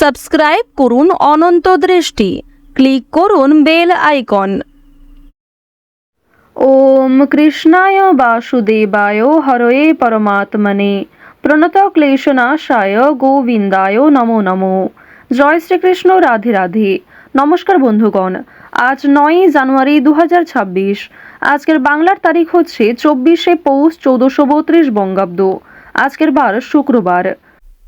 Subscribe করুন অনন্ত দৃষ্টি। Click করুন বেল আইকন। ওম কৃষ্ণায় বাসুদেবায় হরয়ে পরমাত্মনে। প্রণত ক্লেশনাশায় গোবিন্দায় নমো নমো। জয় শ্রীকৃষ্ণ, রাধে রাধে। নমস্কার বন্ধুগণ, আজ নয়ই জানুয়ারি দু হাজার ছাব্বিশ। আজকের বাংলার তারিখ হচ্ছে চব্বিশে পৌষ চৌদ্দশো বত্রিশ বঙ্গাব্দ। আজকের বার শুক্রবার।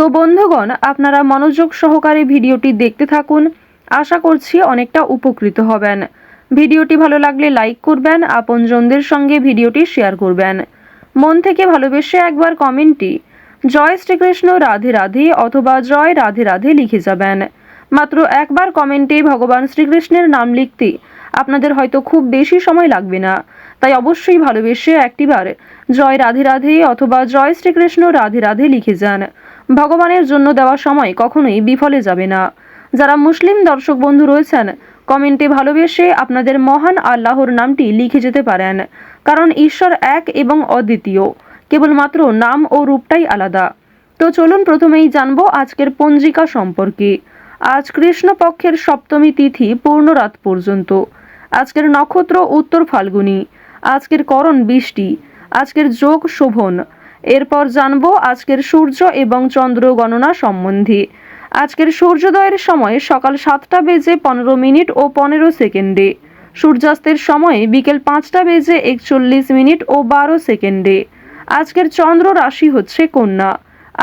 তো বন্ধুগণ, আপনারা মনোযোগ সহকারে ভিডিওটি দেখতে থাকুন। আশা করছি অনেকটা উপকৃত হবেন। ভিডিওটি ভালো লাগলে লাইক করবেন, আপনজনদের সঙ্গে ভিডিওটি শেয়ার করবেন। মন থেকে ভালোবেসে একবার কমেন্টটি, জয় শ্রীকৃষ্ণ, রাধে রাধে অথবা জয় রাধে রাধে লিখে যাবেন। মাত্র একবার কমেন্টে ভগবান শ্রীকৃষ্ণের নাম লিখতে আপনাদের হয়তো খুব বেশি সময় লাগবে না। তাই অবশ্যই ভালোবেসে একটিবার, জয় রাধে রাধে অথবা জয় শ্রীকৃষ্ণ, রাধে রাধে লিখে যান। ভগবানের জন্য দেওয়া সময় কখনোই বিফলে যাবে না। যারা মুসলিম দর্শক বন্ধু রয়েছেন, কমেন্টে ভালোবেসে আপনাদের মহান আল্লাহর নামটি লিখে যেতে পারেন, কারণ ঈশ্বর এক এবং অদ্বিতীয়। কেবলমাত্র নাম ও রূপটাই আলাদা। তো চলুন প্রথমেই জানব আজকের পঞ্জিকা সম্পর্কে। আজ কৃষ্ণপক্ষের সপ্তমী তিথি পূর্ণ রাত পর্যন্ত। আজকের নক্ষত্র উত্তর ফাল্গুনী। আজকের করণ বৃষ্টি। আজকের যোগ শোভন। এরপর জানব আজকের সূর্য এবং চন্দ্র গণনা সম্বন্ধে। আজকের সূর্যোদয়ের সময় সকাল সাতটা বেজে পনেরো মিনিট ও পনেরো সেকেন্ডে। সূর্যাস্তের সময় বিকেল পাঁচটা বেজে একচল্লিশ মিনিট ও বারো সেকেন্ডে। আজকের চন্দ্র রাশি হচ্ছে কন্যা।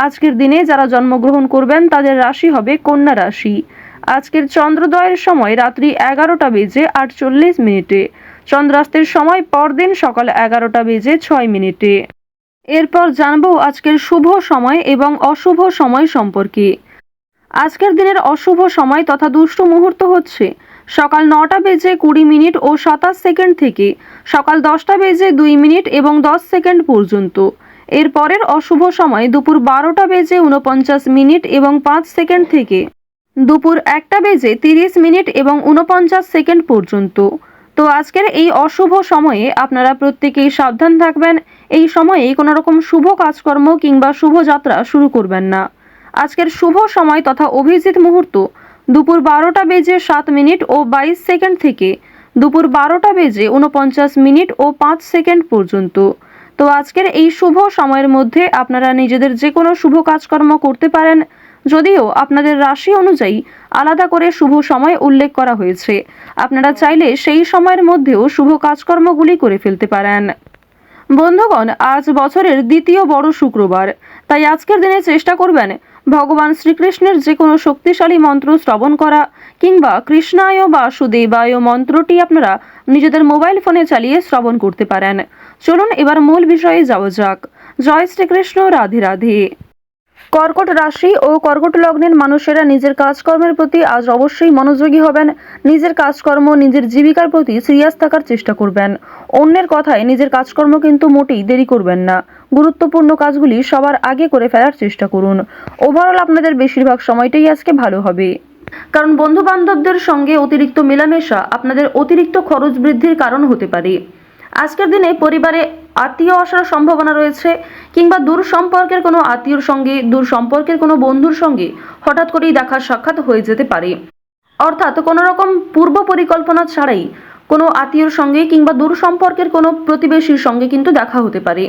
আজকের দিনে যারা জন্মগ্রহণ করবেন, তাদের রাশি হবে কন্যা রাশি। আজকের চন্দ্রোদয়ের সময় রাত্রি এগারোটা বেজে আটচল্লিশ মিনিটে। চন্দ্রাস্তের সময় পরদিন সকাল এগারোটা বেজে ছয় মিনিটে। এরপর জানব আজকের শুভ সময় এবং অশুভ সময় সম্পর্কে। আজকের দিনের অশুভ সময় তথা দুষ্ট মুহূর্ত হচ্ছে সকাল নটা বেজে কুড়ি মিনিট ও সাতাশ সেকেন্ড থেকে সকাল দশটা বেজে দুই মিনিট এবং দশ সেকেন্ড পর্যন্ত। এর পরের অশুভ সময় দুপুর বারোটা বেজে উনপঞ্চাশ মিনিট এবং পাঁচ সেকেন্ড থেকে দুপুর একটা বেজে তিরিশ মিনিট এবং উনপঞ্চাশ সেকেন্ড পর্যন্ত। তো আজকের এই অশুভ সময়ে আপনারা প্রত্যেকেই সাবধান থাকবেন। এই সময়ে কোনো রকম শুভ কাজকর্ম কিংবা শুভ যাত্রা শুরু করবেন না। আজকের শুভ সময় তথা অভিজিৎ মুহূর্ত দুপুর বারোটা বেজে সাত মিনিট ও বাইশ সেকেন্ড থেকে দুপুর বারোটা বেজে উনপঞ্চাশ মিনিট ও পাঁচ সেকেন্ড পর্যন্ত। তো আজকের এই শুভ সময়ের মধ্যে আপনারা নিজেদের যে কোনো শুভ কাজকর্ম করতে পারেন। যদিও আপনাদের রাশি অনুযায়ী আলাদা করে শুভ সময় উল্লেখ করা হয়েছে। আপনারা চাইলে সেই সময়ের মধ্যেও শুভ কাজকর্মগুলি করে ফেলতে পারেন। বন্ধুগণ, আজ বছরের দ্বিতীয় বড় শুক্রবার। তাই আজকের দিনে চেষ্টা করবেন ভগবান শ্রীকৃষ্ণের যে কোনো শক্তিশালী মন্ত্র শ্রবণ করা কিংবা কৃষ্ণায় বা সুদেবায় মন্ত্রটি আপনারা নিজেদের মোবাইল ফোনে চালিয়ে শ্রবণ করতে পারেন। চলুন এবার মূল বিষয়ে যাওয়া যাক। জয় শ্রীকৃষ্ণ, রাধে রাধে। কর্কট রাশি ও কর্কট লগ্নের মানুষেরা নিজের কাজকর্মের প্রতি আজ অবশ্যই মনোযোগী হবেন। নিজের কাজকর্ম, নিজের জীবিকার প্রতি সিরিয়াস থাকার চেষ্টা করবেন। অন্যের কথায় নিজের কাজকর্ম কিন্তু মোটেই দেরি করবেন না। গুরুত্বপূর্ণ কাজগুলি সবার আগে করে ফেলার চেষ্টা করুন। ওভারঅল আপনাদের বেশিরভাগ সময়টাই আজকে ভালো হবে। কারণ বন্ধু বান্ধবদের সঙ্গে অতিরিক্ত মেলামেশা আপনাদের অতিরিক্ত খরচ বৃদ্ধির কারণ হতে পারে। আজকের দিনে পরিবারে আত্মীয় আসার সম্ভাবনা রয়েছে কিংবা দূর সম্পর্কের কোনো আত্মীয়র সঙ্গে, দূর সম্পর্কের কোনো বন্ধুর সঙ্গে হঠাৎ করেই দেখা সাক্ষাৎ হয়ে যেতে পারে। অর্থাৎ কোনো রকম পূর্ব পরিকল্পনা ছাড়াই কোনো আত্মীয়র সঙ্গে কিংবা দূর সম্পর্কের কোনো প্রতিবেশীর সঙ্গে কিন্তু দেখা হতে পারে।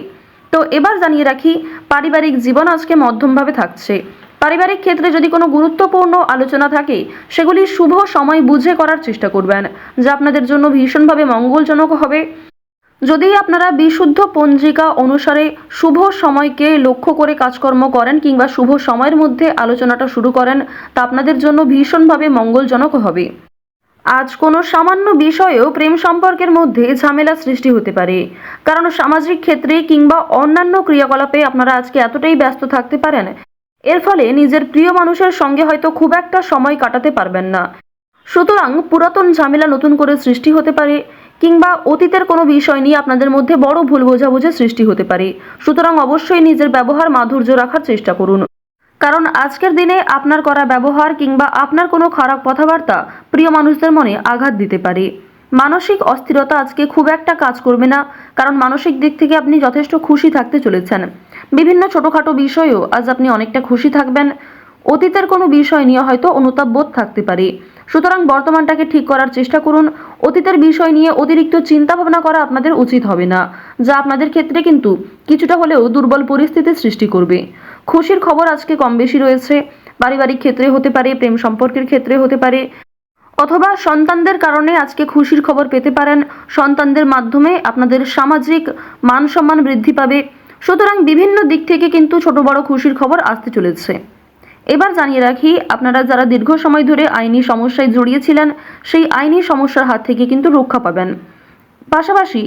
তো এবার জানিয়ে রাখি, পারিবারিক জীবন আজকে মধ্যমভাবে থাকছে। পারিবারিক ক্ষেত্রে যদি কোনো গুরুত্বপূর্ণ আলোচনা থাকে, সেগুলি শুভ সময় বুঝে করার চেষ্টা করবেন, যা আপনাদের জন্য ভীষণভাবে মঙ্গলজনক হবে। যদি আপনারা বিশুদ্ধ পঞ্জিকা অনুসারে শুভ সময়কে লক্ষ্য করে কাজকর্ম করেন কিংবা শুভ সময়ের মধ্যে আলোচনাটা শুরু করেন, তা আপনাদের জন্য ভীষণভাবে মঙ্গলজনক হবে। আজ কোনো সামান্য বিষয়েও প্রেম সম্পর্কের মধ্যে ঝামেলা সৃষ্টি হতে পারে। কারণ সামাজিক ক্ষেত্রে কিংবা অন্যান্য ক্রিয়াকলাপে আপনারা আজকে এতটাই ব্যস্ত থাকতে পারেন, এর ফলে নিজের প্রিয় মানুষের সঙ্গে হয়তো খুব একটা সময় কাটাতে পারবেন না। সুতরাং পুরাতন ঝামেলা নতুন করে সৃষ্টি হতে পারে কিংবা অতীতের কোনো বিষয় নিয়ে আপনাদের মধ্যে বড় ভুল বোঝাবুঝি সৃষ্টি হতে পারে। সুতরাং অবশ্যই নিজের ব্যবহার মাধুর্য রাখার চেষ্টা করুন। কারণ আজকের দিনে আপনার করা ব্যবহার কিংবা আপনার কোনো খারাপ কথাবার্তা প্রিয় মানুষদের মনে আঘাত দিতে পারে। মানসিক অস্থিরতা আজকে খুব একটা কাজ করবে না, কারণ মানসিক দিক থেকে আপনি যথেষ্ট খুশি থাকতে চলেছেন। বিভিন্ন ছোটোখাটো বিষয়েও আজ আপনি অনেকটা খুশি থাকবেন। অতীতের কোনো বিষয় নিয়ে হয়তো অনুতাপ বোধ থাকতে পারে। সুতরাং বর্তমানটাকে ঠিক করার চেষ্টা করুন। অতীতের বিষয় নিয়ে অতিরিক্ত চিন্তা ভাবনা করা আপনাদের উচিত হবে না, যা আপনাদের ক্ষেত্রে কিন্তু কিছুটা হলেও দুর্বল পরিস্থিতির সৃষ্টি করবে। খুশির খবর আজকে কম বেশি রয়েছে, পারিবারিক ক্ষেত্রে হতে পারে, প্রেম সম্পর্কের ক্ষেত্রে হতে পারে, অথবা সন্তানদের কারণে আজকে খুশির খবর পেতে পারেন, সন্তানদের মাধ্যমে আপনাদের সামাজিক মান সম্মান বৃদ্ধি পাবে। সুতরাং বিভিন্ন দিক থেকে কিন্তু ছোট বড় খুশির খবর আসতে চলেছে। এবার জানিয়ে রাখি, আপনারা যারা দীর্ঘ সময় ধরে আইনি সমস্যায় জড়িয়েছিলেন, সেই আইনি সমস্যার হাত থেকে কিন্তু রক্ষা পাবেন। পাশাপাশি,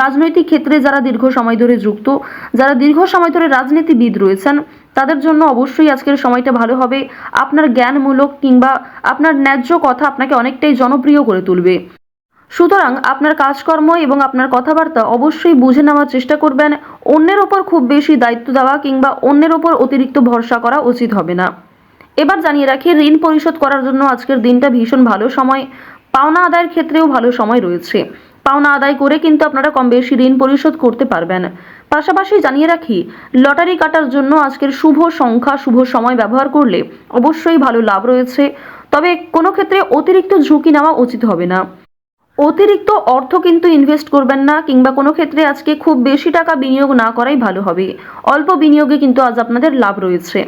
রাজনৈতিক ক্ষেত্রে যারা দীর্ঘ সময় ধরে যুক্ত, যারা দীর্ঘ সময় ধরে রাজনীতিবিদ রয়েছেন, তাদের জন্য অবশ্যই আজকের সময়টা ভালো হবে। আপনার জ্ঞানমূলক কিংবা আপনার ন্যায্য কথা আপনাকে অনেকটাই জনপ্রিয় করে তুলবে। সুতরাং আপনার কাজকর্ম এবং আপনার কথাবার্তা অবশ্যই বুঝে নেওয়ার চেষ্টা করবেন। অন্যের ওপর খুব বেশি দায়িত্ব দেওয়া কিংবা অন্যের ওপর অতিরিক্ত ভরসা করা উচিত হবে না। এবার জানিয়ে রাখি, ঋণ পরিশোধ করার জন্য আজকের দিনটা ভীষণ ভালো সময়। পাওনা আদায়ের ক্ষেত্রেও ভালো সময় রয়েছে। পাওনা আদায় করে কিন্তু আপনারা কম বেশি ঋণ পরিশোধ করতে পারবেন। পাশাপাশি জানিয়ে রাখি, লটারি কাটার জন্য আজকের শুভ সংখ্যা, শুভ সময় ব্যবহার করলে অবশ্যই ভালো লাভ রয়েছে। তবে কোনো ক্ষেত্রে অতিরিক্ত ঝুঁকি নেওয়া উচিত হবে না। অতিরিক্ত অর্থ কিন্তু ইনভেস্ট করবেন না কিংবা কোনো ক্ষেত্রে আজকে খুব বেশি টাকা বিনিয়োগ না করাই ভালো হবে। অল্প বিনিয়োগে কিন্তু আজ আপনাদের লাভ রয়েছে।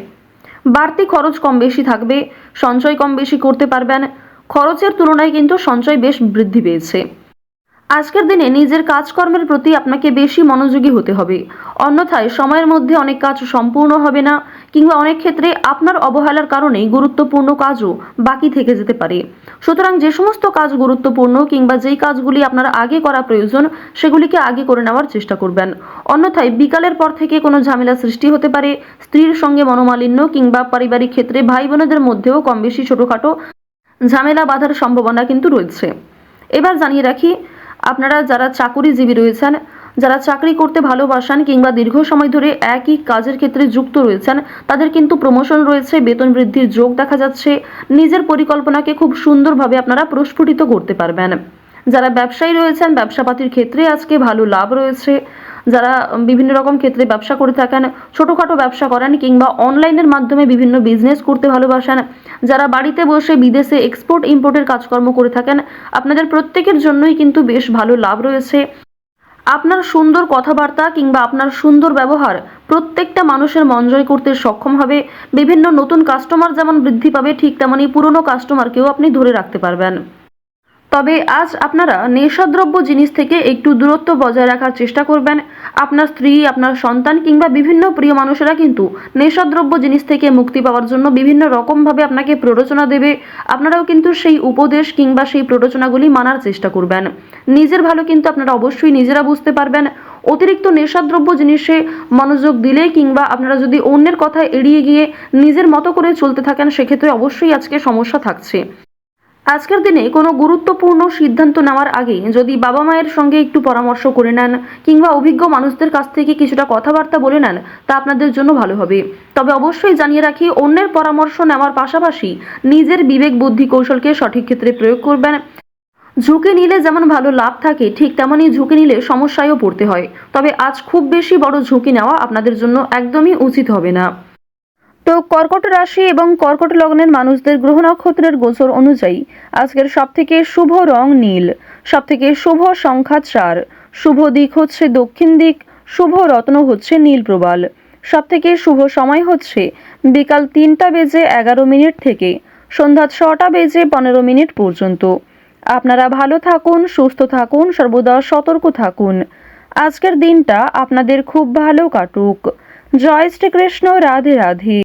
বাড়তি খরচ কম বেশি থাকবে, সঞ্চয় কম বেশি করতে পারবেন। খরচের তুলনায় কিন্তু সঞ্চয় বেশ বৃদ্ধি পেয়েছে। আজকের দিনে নিজের কাজকর্মের প্রতি আপনাকে বেশি মনোযোগী হতে হবে। অন্যথায় সময়ের মধ্যে অনেক কাজ সম্পূর্ণ হবে না, কিংবা অনেক ক্ষেত্রে আপনার অবহেলার কারণে গুরুত্বপূর্ণ কাজও বাকি থেকে যেতে পারে। সুতরাং যে সমস্ত কাজ গুরুত্বপূর্ণ কিংবা যেই কাজগুলি আপনার আগে করা প্রয়োজন, সেগুলিকে আগে করে নেওয়ার চেষ্টা করবেন। অন্যথায় বিকালের পর থেকে কোনো ঝামেলা সৃষ্টি হতে পারে, স্ত্রীর সঙ্গে মনোমালিন্য কিংবা পারিবারিক ক্ষেত্রে ভাই বোনেদের মধ্যেও কম বেশি ছোটোখাটো ঝামেলা বাঁধার সম্ভাবনা কিন্তু রয়েছে। এবার জানিয়ে রাখি আপনারা যারা চাকুরিজীবী রয়েছেন, যারা চাকরি করতে ভালোবাসেন কিংবা দীর্ঘ সময় ধরে একই কাজের ক্ষেত্রে যুক্ত রয়েছেন, তাদের কিন্তু প্রমোশন রয়েছে, বেতন বৃদ্ধির যোগ দেখা যাচ্ছে, নিজের পরিকল্পনাকে খুব সুন্দরভাবে আপনারা প্রস্ফুটিত করতে পারবেন। যারা ব্যবসায়ী রয়েছেন, ব্যবসাপাতির ক্ষেত্রে আজকে ভালো লাভ রয়েছে। যারা বিভিন্ন রকম ক্ষেত্রে ব্যবসা করে থাকেন, ছোটোখাটো ব্যবসা করেন কিংবা অনলাইনের মাধ্যমে বিভিন্ন বিজনেস করতে ভালোবাসেন, যারা বাড়িতে বসে বিদেশে এক্সপোর্ট ইম্পোর্টের কাজকর্ম করে থাকেন, আপনাদের প্রত্যেকের জন্যই কিন্তু বেশ ভালো লাভ রয়েছে। আপনার সুন্দর কথাবার্তা কিংবা আপনার সুন্দর ব্যবহার প্রত্যেকটা মানুষের মন জয় করতে সক্ষম হবে। বিভিন্ন নতুন কাস্টমার যেমন বৃদ্ধি পাবে, ঠিক তেমনই পুরনো কাস্টমারকেও আপনি ধরে রাখতে পারবেন। তবে আজ আপনারা নেশাদ্রব্য জিনিস থেকে একটু দূরত্ব বজায় রাখার চেষ্টা করবেন। আপনার স্ত্রী, আপনার সন্তান কিংবা বিভিন্ন প্রিয় মানুষেরা কিন্তু নেশাদ্রব্য জিনিস থেকে মুক্তি পাওয়ার জন্য বিভিন্ন রকমভাবে আপনাকে প্ররোচনা দেবে। আপনারাও কিন্তু সেই উপদেশ কিংবা সেই প্ররোচনাগুলি মানার চেষ্টা করবেন। নিজের ভালো কিন্তু আপনারা অবশ্যই নিজেরা বুঝতে পারবেন। অতিরিক্ত নেশাদ্রব্য জিনিসে মনোযোগ দিলে কিংবা আপনারা যদি অন্যের কথা এড়িয়ে গিয়ে নিজের মতো করে চলতে থাকেন, সেক্ষেত্রে অবশ্যই আজকে সমস্যা থাকছে। আজকের দিনে কোনো গুরুত্বপূর্ণ সিদ্ধান্ত নেওয়ার আগে যদি বাবা মায়ের সঙ্গে একটু পরামর্শ করে নেন কিংবা অভিজ্ঞ মানুষদের কাছ থেকে কিছুটা কথাবার্তা বলে নেন, তা আপনাদের জন্য ভালো হবে। তবে অবশ্যই জানিয়ে রাখি, অন্যের পরামর্শ নেওয়ার পাশাপাশি নিজের বিবেক বুদ্ধি কৌশলকে সঠিক ক্ষেত্রে প্রয়োগ করবেন। ঝুঁকি নিলে যেমন ভালো লাভ থাকে, ঠিক তেমনই ঝুঁকি নিলে সমস্যায়ও পড়তে হয়। তবে আজ খুব বেশি বড় ঝুঁকি নেওয়া আপনাদের জন্য একদমই উচিত হবে না। তো কর্কট রাশি এবং কর্কট লগ্নের মানুষদের গ্রহ নক্ষত্রের গোচর অনুযায়ী আজকের সবথেকে শুভ রং নীল, সবথেকে শুভ সংখ্যা চার, শুভ দিক হচ্ছে দক্ষিণ দিক, শুভ রত্ন হচ্ছে নীল প্রবাল, সবথেকে শুভ সময় হচ্ছে বিকাল তিনটা বেজে এগারো মিনিট থেকে সন্ধ্যা ছটা বেজে পনেরো মিনিট পর্যন্ত। আপনারা ভালো থাকুন, সুস্থ থাকুন, সর্বদা সতর্ক থাকুন। আজকের দিনটা আপনাদের খুব ভালো কাটুক। জয় শ্রীকৃষ্ণ, রাধে রাধে।